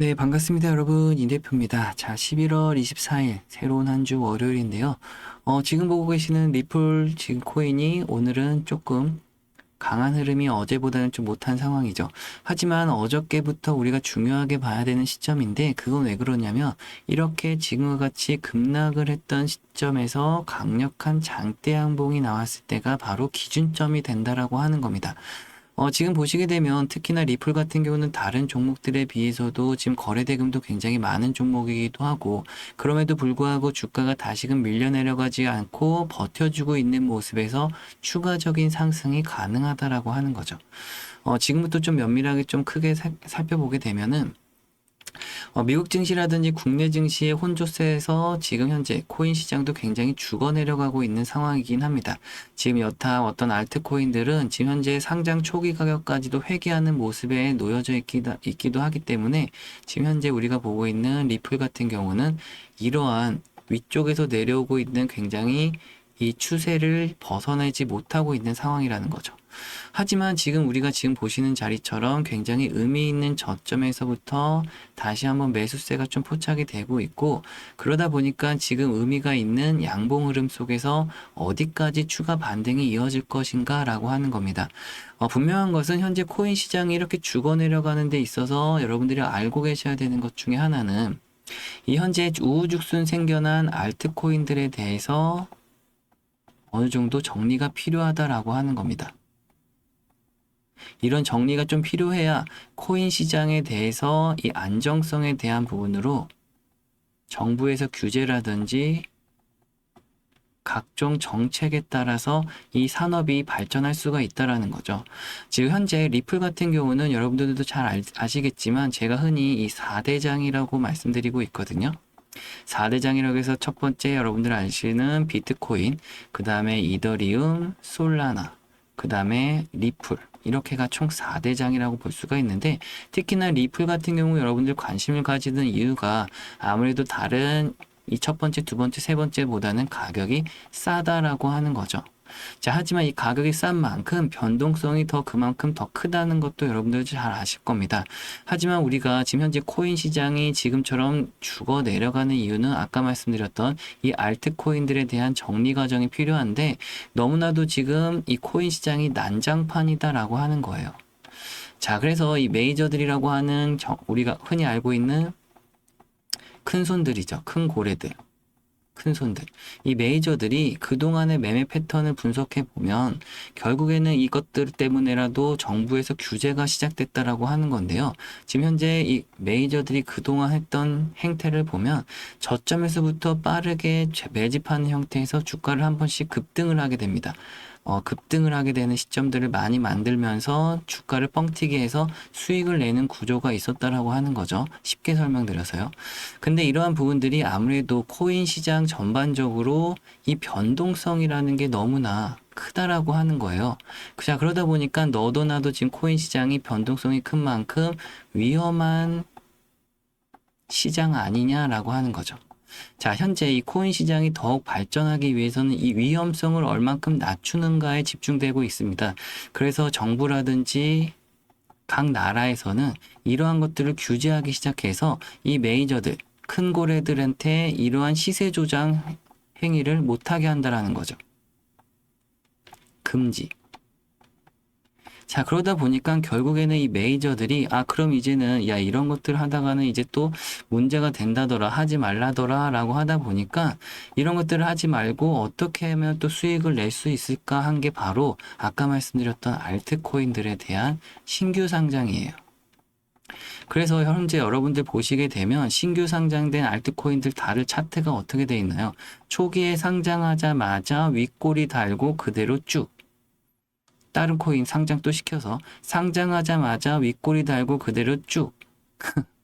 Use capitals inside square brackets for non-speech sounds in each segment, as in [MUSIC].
네, 반갑습니다, 여러분. 이 대표입니다. 자, 11월 24일, 새로운 한 주 월요일인데요. 어, 지금 보고 계시는 리플 지금 코인이 오늘은 조금 강한 흐름이 어제보다는 좀 못한 상황이죠. 하지만 어저께부터 우리가 중요하게 봐야 되는 시점인데, 그건 왜 그러냐면, 이렇게 지금과 같이 급락을 했던 시점에서 강력한 장대 양봉이 나왔을 때가 바로 기준점이 된다라고 하는 겁니다. 어, 지금 보시게 되면 특히나 리플 같은 경우는 다른 종목들에 비해서도 지금 거래 대금도 굉장히 많은 종목이기도 하고 그럼에도 불구하고 주가가 다시금 밀려 내려가지 않고 버텨주고 있는 모습에서 추가적인 상승이 가능하다라고 하는 거죠. 어, 지금부터 좀 면밀하게 좀 크게 살, 살펴보게 되면은 어, 미국 증시라든지 국내 증시의 혼조세에서 지금 현재 코인 시장도 굉장히 죽어 내려가고 있는 상황이긴 합니다. 지금 여타 어떤 알트코인들은 지금 현재 상장 초기 가격까지도 회귀하는 모습에 놓여져 있기도, 있기도 하기 때문에 지금 현재 우리가 보고 있는 리플 같은 경우는 이러한 위쪽에서 내려오고 있는 굉장히 이 추세를 벗어나지 못하고 있는 상황이라는 거죠. 하지만 지금 우리가 지금 보시는 자리처럼 굉장히 의미 있는 저점에서부터 다시 한번 매수세가 좀 포착이 되고 있고 그러다 보니까 지금 의미가 있는 양봉 흐름 속에서 어디까지 추가 반등이 이어질 것인가 라고 하는 겁니다. 어, 분명한 것은 현재 코인 시장이 이렇게 죽어 내려가는 데 있어서 여러분들이 알고 계셔야 되는 것 중에 하나는 이 현재 우후죽순 생겨난 알트코인들에 대해서 어느 정도 정리가 필요하다라고 하는 겁니다. 이런 정리가 좀 필요해야 코인 시장에 대해서 이 안정성에 대한 부분으로 정부에서 규제라든지 각종 정책에 따라서 이 산업이 발전할 수가 있다라는 거죠. 지금 현재 리플 같은 경우는 여러분들도 잘 알- 아시겠지만 제가 흔히 이 4대장이라고 말씀드리고 있거든요. 4대장이라고 해서 첫 번째 여러분들 아시는 비트코인, 그 다음에 이더리움, 솔라나, 그 다음에 리플. 이렇게가 총 4대장이라고 볼 수가 있는데 특히나 리플 같은 경우 여러분들 관심을 가지는 이유가 아무래도 다른 이 첫 번째, 두 번째, 세 번째보다는 가격이 싸다라고 하는 거죠. 자, 하지만 이 가격이 싼 만큼 변동성이 더 그만큼 더 크다는 것도 여러분들 잘 아실 겁니다. 하지만 우리가 지금 현재 코인 시장이 지금처럼 죽어 내려가는 이유는 아까 말씀드렸던 이 알트코인들에 대한 정리 과정이 필요한데 너무나도 지금 이 코인 시장이 난장판이다라고 하는 거예요. 자, 그래서 이 메이저들이라고 하는 정- 우리가 흔히 알고 있는 큰 손들이죠. 큰 고래들. 큰 손들. 이 메이저들이 그동안의 매매 패턴을 분석해 보면 결국에는 이것들 때문에라도 정부에서 규제가 시작됐다라고 하는 건데요. 지금 현재 이 메이저들이 그동안 했던 행태를 보면 저점에서부터 빠르게 재- 매집하는 형태에서 주가를 한 번씩 급등을 하게 됩니다. 어, 급등을 하게 되는 시점들을 많이 만들면서 주가를 뻥튀기 해서 수익을 내는 구조가 있었다라고 하는 거죠. 쉽게 설명드려서요. 근데 이러한 부분들이 아무래도 코인 시장 전반적으로 이 변동성이라는 게 너무나 크다라고 하는 거예요. 자, 그러다 보니까 너도 나도 지금 코인 시장이 변동성이 큰 만큼 위험한 시장 아니냐라고 하는 거죠. 자, 현재 이 코인 시장이 더욱 발전하기 위해서는 이 위험성을 얼만큼 낮추는가에 집중되고 있습니다. 그래서 정부라든지 각 나라에서는 이러한 것들을 규제하기 시작해서 이 메이저들, 큰 고래들한테 이러한 시세 조장 행위를 못하게 한다라는 거죠. 금지. 자, 그러다 보니까 결국에는 이 메이저들이, 아, 그럼 이제는, 야, 이런 것들 하다가는 이제 또 문제가 된다더라, 하지 말라더라, 라고 하다 보니까 이런 것들을 하지 말고 어떻게 하면 또 수익을 낼 수 있을까 한 게 바로 아까 말씀드렸던 알트코인들에 대한 신규 상장이에요. 그래서 현재 여러분들 보시게 되면 신규 상장된 알트코인들 다들 차트가 어떻게 돼 있나요? 초기에 상장하자마자 윗꼬리 달고 그대로 쭉. 다른 코인 상장 또 시켜서 상장하자마자 윗꼬리 달고 그대로 쭉. [LAUGHS]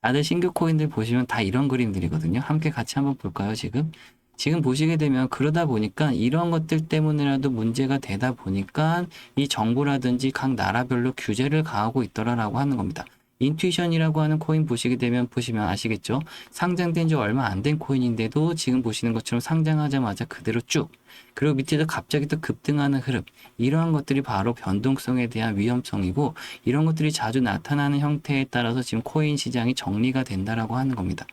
다들 신규 코인들 보시면 다 이런 그림들이거든요. 함께 같이 한번 볼까요, 지금? 지금 보시게 되면 그러다 보니까 이런 것들 때문에라도 문제가 되다 보니까 이 정부라든지 각 나라별로 규제를 가하고 있더라라고 하는 겁니다. 인투이션이라고 하는 코인 보시게 되면 보시면 아시겠죠? 상장된 지 얼마 안 된 코인인데도 지금 보시는 것처럼 상장하자마자 그대로 쭉 그리고 밑에도 갑자기 또 급등하는 흐름 이러한 것들이 바로 변동성에 대한 위험성이고 이런 것들이 자주 나타나는 형태에 따라서 지금 코인 시장이 정리가 된다라고 하는 겁니다.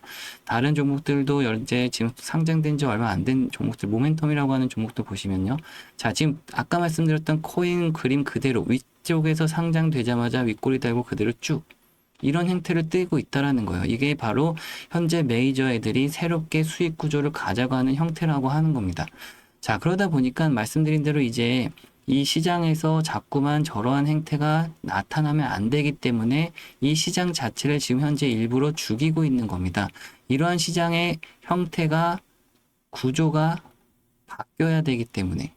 다른 종목들도 현재 지금 상장된 지 얼마 안 된 종목들 모멘텀이라고 하는 종목도 보시면요. 자 지금 아까 말씀드렸던 코인 그림 그대로 위쪽에서 상장되자마자 윗꼬리 달고 그대로 쭉 이런 형태를 띄고 있다라는 거예요. 이게 바로 현재 메이저 애들이 새롭게 수익 구조를 가져가는 형태라고 하는 겁니다. 자, 그러다 보니까 말씀드린 대로 이제 이 시장에서 자꾸만 저러한 행태가 나타나면 안 되기 때문에 이 시장 자체를 지금 현재 일부러 죽이고 있는 겁니다. 이러한 시장의 형태가 구조가 바뀌어야 되기 때문에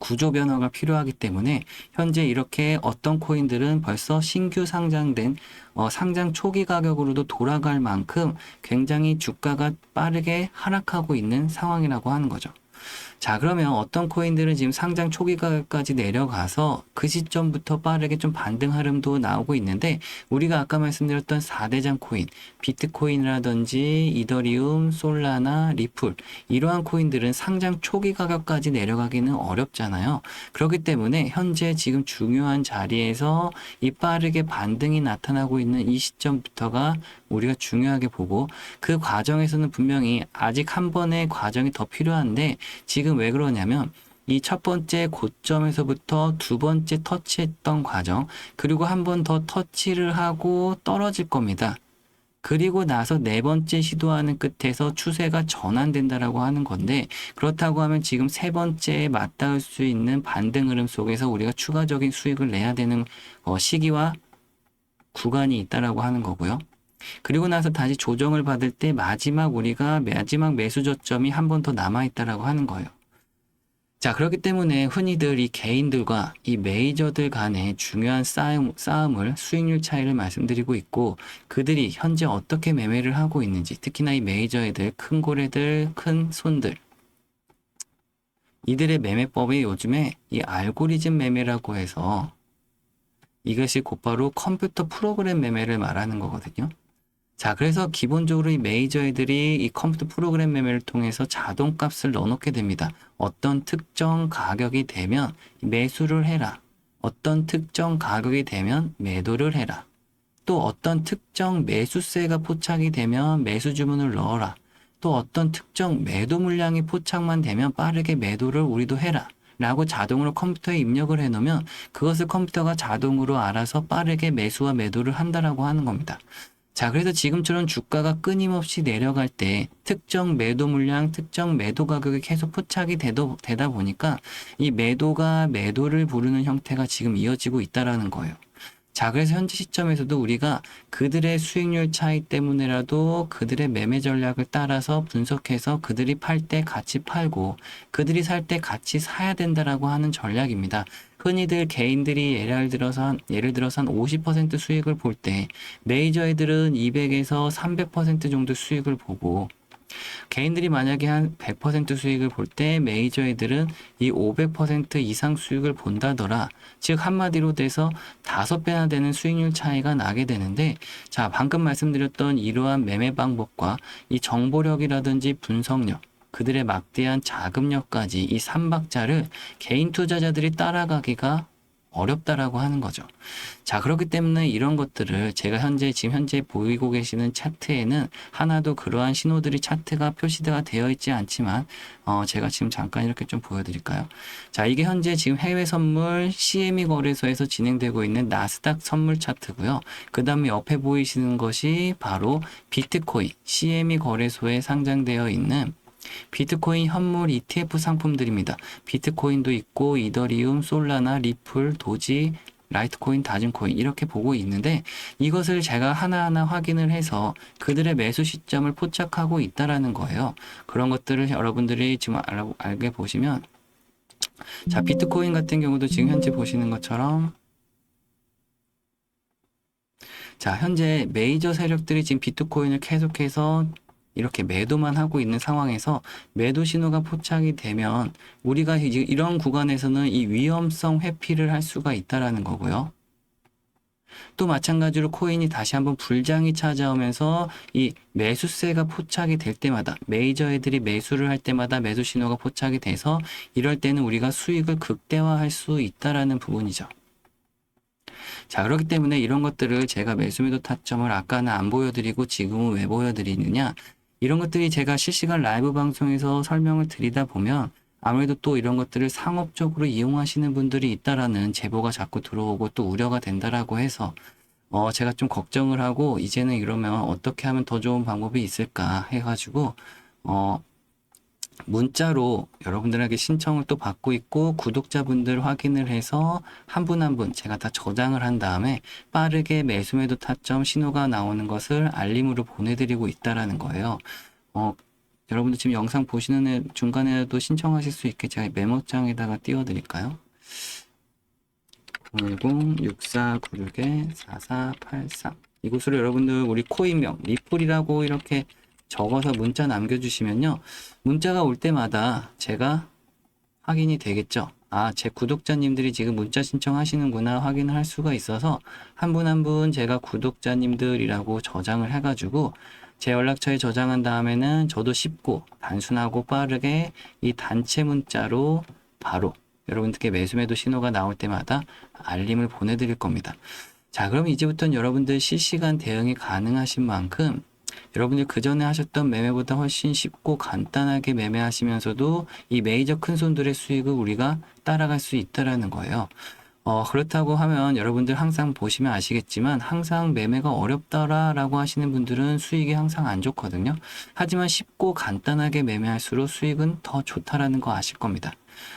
구조 변화가 필요하기 때문에 현재 이렇게 어떤 코인들은 벌써 신규 상장된 어, 상장 초기 가격으로도 돌아갈 만큼 굉장히 주가가 빠르게 하락하고 있는 상황이라고 하는 거죠. 자, 그러면 어떤 코인들은 지금 상장 초기 가격까지 내려가서 그 시점부터 빠르게 좀 반등 흐름도 나오고 있는데 우리가 아까 말씀드렸던 4대장 코인, 비트코인이라든지 이더리움, 솔라나, 리플 이러한 코인들은 상장 초기 가격까지 내려가기는 어렵잖아요. 그렇기 때문에 현재 지금 중요한 자리에서 이 빠르게 반등이 나타나고 있는 이 시점부터가 우리가 중요하게 보고 그 과정에서는 분명히 아직 한 번의 과정이 더 필요한데 지금 왜 그러냐면 이 첫 번째 고점에서부터 두 번째 터치했던 과정, 그리고 한 번 더 터치를 하고 떨어질 겁니다. 그리고 나서 네 번째 시도하는 끝에서 추세가 전환된다라고 하는 건데, 그렇다고 하면 지금 세 번째에 맞닿을 수 있는 반등 흐름 속에서 우리가 추가적인 수익을 내야 되는 어, 시기와 구간이 있다라고 하는 거고요. 그리고 나서 다시 조정을 받을 때 마지막 우리가 마지막 매수 저점이 한 번 더 남아 있다라고 하는 거예요. 자, 그렇기 때문에 흔히들 이 개인들과 이 메이저들 간의 중요한 싸움, 싸움을 수익률 차이를 말씀드리고 있고 그들이 현재 어떻게 매매를 하고 있는지 특히나 이 메이저 애들, 큰 고래들, 큰 손들 이들의 매매법이 요즘에 이 알고리즘 매매라고 해서 이것이 곧바로 컴퓨터 프로그램 매매를 말하는 거거든요. 자, 그래서 기본적으로 이 메이저 애들이 이 컴퓨터 프로그램 매매를 통해서 자동 값을 넣어놓게 됩니다. 어떤 특정 가격이 되면 매수를 해라. 어떤 특정 가격이 되면 매도를 해라. 또 어떤 특정 매수세가 포착이 되면 매수 주문을 넣어라. 또 어떤 특정 매도 물량이 포착만 되면 빠르게 매도를 우리도 해라. 라고 자동으로 컴퓨터에 입력을 해 놓으면 그것을 컴퓨터가 자동으로 알아서 빠르게 매수와 매도를 한다라고 하는 겁니다. 자, 그래서 지금처럼 주가가 끊임없이 내려갈 때 특정 매도 물량, 특정 매도 가격이 계속 포착이 되도, 되다 보니까 이 매도가 매도를 부르는 형태가 지금 이어지고 있다라는 거예요. 자, 그래서 현재 시점에서도 우리가 그들의 수익률 차이 때문에라도 그들의 매매 전략을 따라서 분석해서 그들이 팔 때 같이 팔고 그들이 살 때 같이 사야 된다라고 하는 전략입니다. 흔히들 개인들이 예를 들어서 한, 예를 들어서 한 50% 수익을 볼 때 메이저 애들은 200에서 300% 정도 수익을 보고 개인들이 만약에 한 100% 수익을 볼 때 메이저 애들은 이 500% 이상 수익을 본다더라. 즉 한마디로 돼서 다섯 배나 되는 수익률 차이가 나게 되는데 자, 방금 말씀드렸던 이러한 매매 방법과 이 정보력이라든지 분석력 그들의 막대한 자금력까지 이 삼박자를 개인 투자자들이 따라가기가 어렵다라고 하는 거죠. 자, 그렇기 때문에 이런 것들을 제가 현재, 지금 현재 보이고 계시는 차트에는 하나도 그러한 신호들이 차트가 표시가 되어 있지 않지만, 어, 제가 지금 잠깐 이렇게 좀 보여드릴까요? 자, 이게 현재 지금 해외 선물 CME 거래소에서 진행되고 있는 나스닥 선물 차트고요. 그 다음에 옆에 보이시는 것이 바로 비트코인 CME 거래소에 상장되어 있는 비트코인 현물 ETF 상품들입니다. 비트코인도 있고 이더리움, 솔라나, 리플, 도지, 라이트코인, 다준코인 이렇게 보고 있는데 이것을 제가 하나하나 확인을 해서 그들의 매수 시점을 포착하고 있다라는 거예요. 그런 것들을 여러분들이 지금 알, 알게 보시면 자 비트코인 같은 경우도 지금 현재 보시는 것처럼 자 현재 메이저 세력들이 지금 비트코인을 계속해서 이렇게 매도만 하고 있는 상황에서 매도 신호가 포착이 되면 우리가 이런 구간에서는 이 위험성 회피를 할 수가 있다라는 거고요. 또 마찬가지로 코인이 다시 한번 불장이 찾아오면서 이 매수세가 포착이 될 때마다 메이저 애들이 매수를 할 때마다 매수 신호가 포착이 돼서 이럴 때는 우리가 수익을 극대화할 수 있다라는 부분이죠. 자, 그렇기 때문에 이런 것들을 제가 매수 매도 타점을 아까는 안 보여드리고 지금은 왜 보여드리느냐? 이런 것들이 제가 실시간 라이브 방송에서 설명을 드리다 보면 아무래도 또 이런 것들을 상업적으로 이용하시는 분들이 있다라는 제보가 자꾸 들어오고 또 우려가 된다라고 해서 어, 제가 좀 걱정을 하고 이제는 이러면 어떻게 하면 더 좋은 방법이 있을까 해가지고 어, 문자로 여러분들에게 신청을 또 받고 있고 구독자분들 확인을 해서 한 분 한 분 제가 다 저장을 한 다음에 빠르게 매수매도 타점 신호가 나오는 것을 알림으로 보내드리고 있다라는 거예요. 어, 여러분들 지금 영상 보시는 애 중간에도 신청하실 수 있게 제가 메모장에다가 띄워드릴까요? 010-6496-4483 이곳으로 여러분들 우리 코인명 리플이라고 이렇게 적어서 문자 남겨주시면요. 문자가 올 때마다 제가 확인이 되겠죠. 아, 제 구독자님들이 지금 문자 신청하시는구나 확인을 할 수가 있어서 한 분 한 분 제가 구독자님들이라고 저장을 해가지고 제 연락처에 저장한 다음에는 저도 쉽고 단순하고 빠르게 이 단체 문자로 바로 여러분들께 매수매도 신호가 나올 때마다 알림을 보내드릴 겁니다. 자, 그럼 이제부터는 여러분들 실시간 대응이 가능하신 만큼 여러분들 그 전에 하셨던 매매보다 훨씬 쉽고 간단하게 매매하시면서도 이 메이저 큰 손들의 수익을 우리가 따라갈 수 있다라는 거예요. 어, 그렇다고 하면 여러분들 항상 보시면 아시겠지만 항상 매매가 어렵더라라고 하시는 분들은 수익이 항상 안 좋거든요. 하지만 쉽고 간단하게 매매할수록 수익은 더 좋다라는 거 아실 겁니다.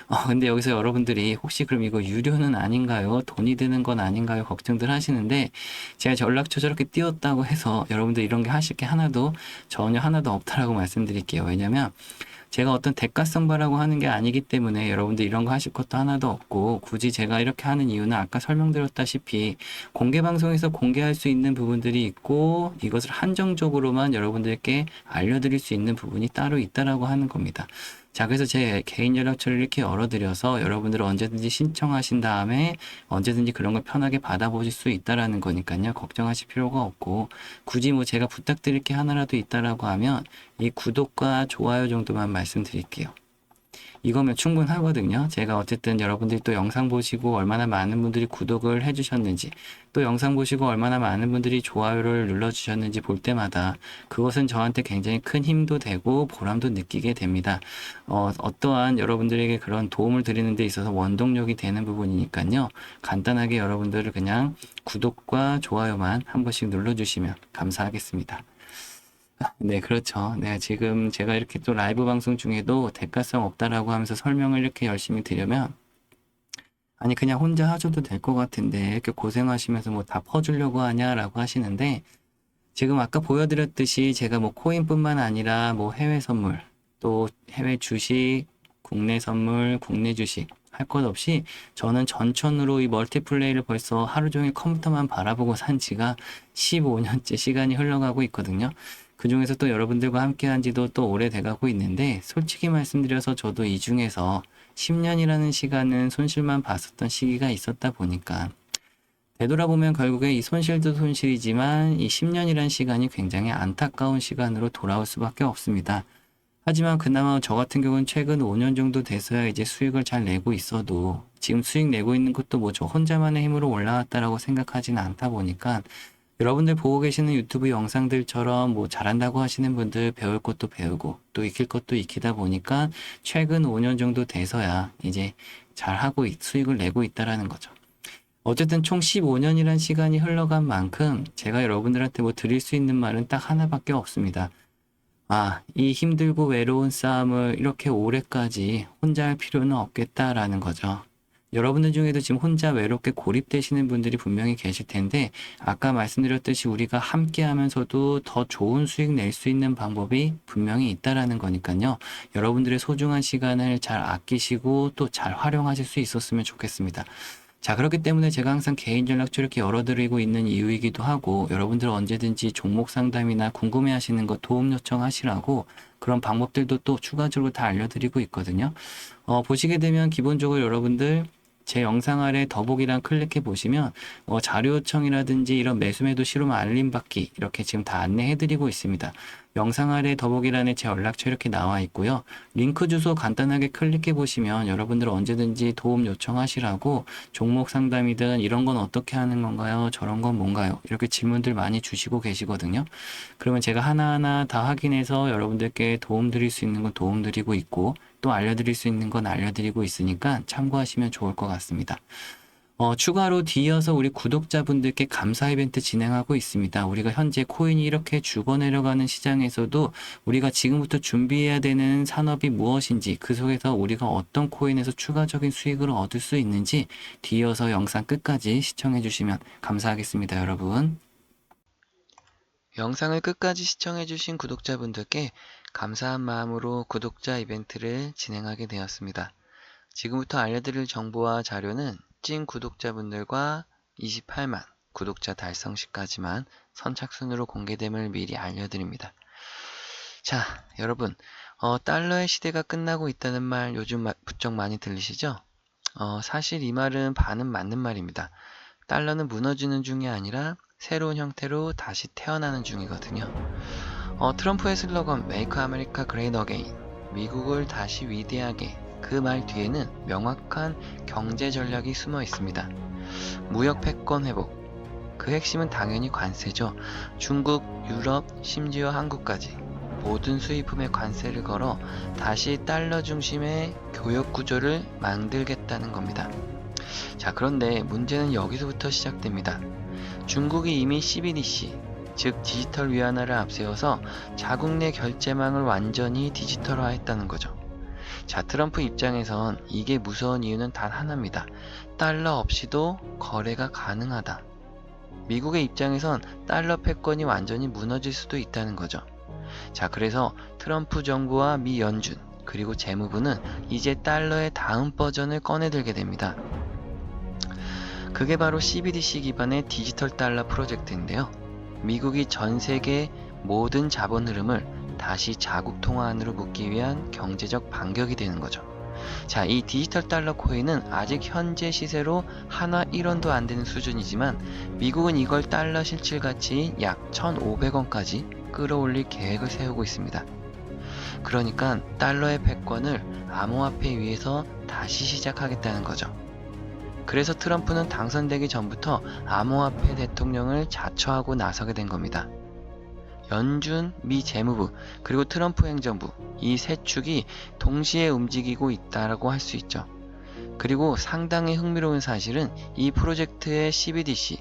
어, 근데 여기서 여러분들이 혹시 그럼 이거 유료는 아닌가요? 돈이 드는 건 아닌가요? 걱정들 하시는데 제가 연락처 저렇게 띄웠다고 해서 여러분들 이런 게 하실 게 하나도 전혀 하나도 없다라고 말씀드릴게요. 왜냐면 제가 어떤 대가성 바라고 하는 게 아니기 때문에 여러분들 이런 거 하실 것도 하나도 없고 굳이 제가 이렇게 하는 이유는 아까 설명드렸다시피 공개 방송에서 공개할 수 있는 부분들이 있고 이것을 한정적으로만 여러분들께 알려드릴 수 있는 부분이 따로 있다라고 하는 겁니다. 자, 그래서 제 개인 연락처를 이렇게 열어드려서 여러분들 언제든지 신청하신 다음에 언제든지 그런 걸 편하게 받아보실 수 있다라는 거니까요. 걱정하실 필요가 없고 굳이 뭐 제가 부탁드릴 게 하나라도 있다라고 하면 이 구독과 좋아요 정도만 말씀드릴게요. 이거면 충분하거든요. 제가 어쨌든 여러분들이 또 영상 보시고 얼마나 많은 분들이 구독을 해주셨는지, 또 영상 보시고 얼마나 많은 분들이 좋아요를 눌러주셨는지 볼 때마다 그것은 저한테 굉장히 큰 힘도 되고 보람도 느끼게 됩니다. 어, 어떠한 여러분들에게 그런 도움을 드리는 데 있어서 원동력이 되는 부분이니까요. 간단하게 여러분들을 그냥 구독과 좋아요만 한 번씩 눌러주시면 감사하겠습니다. 네, 그렇죠. 네, 지금 제가 이렇게 또 라이브 방송 중에도 대가성 없다라고 하면서 설명을 이렇게 열심히 드리면, 아니, 그냥 혼자 하셔도 될 것 같은데, 이렇게 고생하시면서 뭐 다 퍼주려고 하냐라고 하시는데, 지금 아까 보여드렸듯이 제가 뭐 코인뿐만 아니라 뭐 해외 선물, 또 해외 주식, 국내 선물, 국내 주식, 할 것 없이 저는 전천으로 이 멀티플레이를 벌써 하루 종일 컴퓨터만 바라보고 산 지가 15년째 시간이 흘러가고 있거든요. 그 중에서 또 여러분들과 함께 한 지도 또 오래돼 가고 있는데, 솔직히 말씀드려서 저도 이 중에서 10년이라는 시간은 손실만 봤었던 시기가 있었다 보니까, 되돌아보면 결국에 이 손실도 손실이지만 이 10년이라는 시간이 굉장히 안타까운 시간으로 돌아올 수밖에 없습니다. 하지만 그나마 저 같은 경우는 최근 5년 정도 돼서야 이제 수익을 잘 내고 있어도 지금 수익 내고 있는 것도 뭐 저 혼자만의 힘으로 올라왔다라고 생각하지는 않다 보니까 여러분들 보고 계시는 유튜브 영상들처럼 뭐 잘한다고 하시는 분들 배울 것도 배우고 또 익힐 것도 익히다 보니까 최근 5년 정도 돼서야 이제 잘하고 있- 수익을 내고 있다라는 거죠. 어쨌든 총 15년이란 시간이 흘러간 만큼 제가 여러분들한테 뭐 드릴 수 있는 말은 딱 하나밖에 없습니다. 아, 이 힘들고 외로운 싸움을 이렇게 오래까지 혼자 할 필요는 없겠다라는 거죠. 여러분들 중에도 지금 혼자 외롭게 고립되시는 분들이 분명히 계실 텐데, 아까 말씀드렸듯이 우리가 함께 하면서도 더 좋은 수익 낼 수 있는 방법이 분명히 있다라는 거니까요. 여러분들의 소중한 시간을 잘 아끼시고 또 잘 활용하실 수 있었으면 좋겠습니다. 자, 그렇기 때문에 제가 항상 개인 연락처 이렇게 열어드리고 있는 이유이기도 하고, 여러분들 언제든지 종목 상담이나 궁금해 하시는 거 도움 요청하시라고 그런 방법들도 또 추가적으로 다 알려드리고 있거든요. 어, 보시게 되면 기본적으로 여러분들 제 영상 아래 더보기란 클릭해 보시면 어, 자료 요청이라든지 이런 매수매도 실험 알림 받기 이렇게 지금 다 안내해 드리고 있습니다. 영상 아래 더보기란에 제 연락처 이렇게 나와 있고요. 링크 주소 간단하게 클릭해 보시면 여러분들 언제든지 도움 요청하시라고 종목 상담이든 이런 건 어떻게 하는 건가요? 저런 건 뭔가요? 이렇게 질문들 많이 주시고 계시거든요. 그러면 제가 하나하나 다 확인해서 여러분들께 도움 드릴 수 있는 건 도움 드리고 있고 또 알려드릴 수 있는 건 알려드리고 있으니까 참고하시면 좋을 것 같습니다. 어, 추가로 뒤이어서 우리 구독자분들께 감사 이벤트 진행하고 있습니다. 우리가 현재 코인이 이렇게 죽어 내려가는 시장에서도 우리가 지금부터 준비해야 되는 산업이 무엇인지 그 속에서 우리가 어떤 코인에서 추가적인 수익을 얻을 수 있는지 뒤이어서 영상 끝까지 시청해 주시면 감사하겠습니다, 여러분. 영상을 끝까지 시청해 주신 구독자분들께 감사한 마음으로 구독자 이벤트를 진행하게 되었습니다. 지금부터 알려드릴 정보와 자료는 찐 구독자분들과 28만 구독자 달성 시까지만 선착순으로 공개됨을 미리 알려드립니다. 자, 여러분, 어, 달러의 시대가 끝나고 있다는 말 요즘 마- 부쩍 많이 들리시죠? 어, 사실 이 말은 반은 맞는 말입니다. 달러는 무너지는 중이 아니라 새로운 형태로 다시 태어나는 중이거든요. 어, 트럼프의 슬로건 Make America Great Again 미국을 다시 위대하게 그 말 뒤에는 명확한 경제 전략이 숨어 있습니다. 무역 패권 회복 그 핵심은 당연히 관세죠. 중국, 유럽, 심지어 한국까지 모든 수입품에 관세를 걸어 다시 달러 중심의 교역 구조를 만들겠다는 겁니다. 자, 그런데 문제는 여기서부터 시작됩니다. 중국이 이미 CBDC, 즉 디지털 위안화를 앞세워서 자국 내 결제망을 완전히 디지털화했다는 거죠. 자, 트럼프 입장에선 이게 무서운 이유는 단 하나입니다. 달러 없이도 거래가 가능하다. 미국의 입장에선 달러 패권이 완전히 무너질 수도 있다는 거죠. 자, 그래서 트럼프 정부와 미 연준, 그리고 재무부는 이제 달러의 다음 버전을 꺼내들게 됩니다. 그게 바로 CBDC 기반의 디지털 달러 프로젝트인데요. 미국이 전 세계 모든 자본 흐름을 다시 자국 통화 안으로 묶기 위한 경제적 반격이 되는 거죠. 자, 이 디지털 달러 코인은 아직 현재 시세로 하나 1원도 안 되는 수준이지만 미국은 이걸 달러 실질 가치 약 1,500원까지 끌어올릴 계획을 세우고 있습니다. 그러니까 달러의 패권을 암호화폐 위에서 다시 시작하겠다는 거죠. 그래서 트럼프는 당선되기 전부터 암호화폐 대통령을 자처하고 나서게 된 겁니다. 연준 미 재무부 그리고 트럼프 행정부 이 세 축이 동시에 움직이고 있다라고 할 수 있죠. 그리고 상당히 흥미로운 사실은 이 프로젝트의 CBDC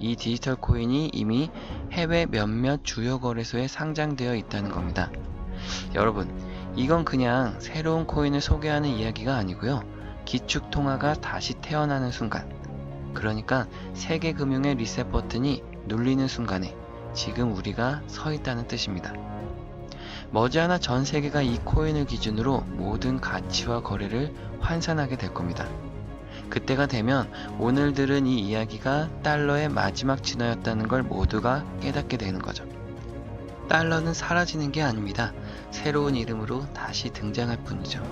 이 디지털 코인이 이미 해외 몇몇 주요 거래소에 상장되어 있다는 겁니다. 여러분, 이건 그냥 새로운 코인을 소개하는 이야기가 아니고요. 기축 통화가 다시 태어나는 순간, 그러니까 세계 금융의 리셋 버튼이 눌리는 순간에 지금 우리가 서 있다는 뜻입니다. 머지않아 전 세계가 이 코인을 기준으로 모든 가치와 거래를 환산하게 될 겁니다. 그때가 되면 오늘 들은 이 이야기가 달러의 마지막 진화였다는 걸 모두가 깨닫게 되는 거죠. 달러는 사라지는 게 아닙니다. 새로운 이름으로 다시 등장할 뿐이죠.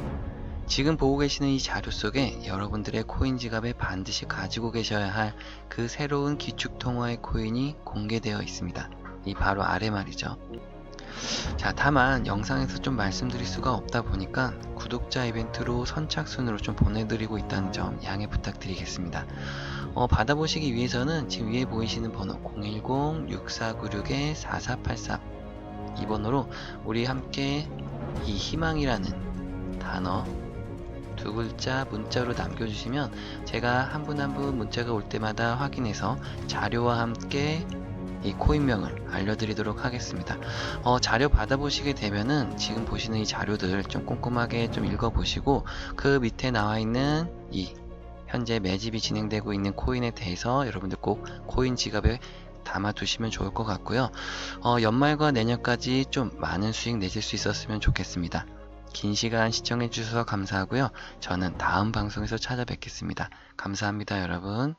지금 보고 계시는 이 자료 속에 여러분들의 코인 지갑에 반드시 가지고 계셔야 할 그 새로운 기축 통화의 코인이 공개되어 있습니다. 이 바로 아래 말이죠. 자, 다만 영상에서 좀 말씀드릴 수가 없다 보니까 구독자 이벤트로 선착순으로 좀 보내드리고 있다는 점 양해 부탁드리겠습니다. 어, 받아보시기 위해서는 지금 위에 보이시는 번호 010-6496-4483 이 번호로 우리 함께 이 희망이라는 단어 두 글자 문자로 남겨주시면 제가 한 분 한 분 문자가 올 때마다 확인해서 자료와 함께 이 코인명을 알려드리도록 하겠습니다. 어, 자료 받아보시게 되면은 지금 보시는 이 자료들 좀 꼼꼼하게 좀 읽어보시고 그 밑에 나와 있는 이 현재 매집이 진행되고 있는 코인에 대해서 여러분들 꼭 코인 지갑에 담아두시면 좋을 것 같고요. 어, 연말과 내년까지 좀 많은 수익 내실 수 있었으면 좋겠습니다. 긴 시간 시청해주셔서 감사하고요. 저는 다음 방송에서 찾아뵙겠습니다. 감사합니다, 여러분.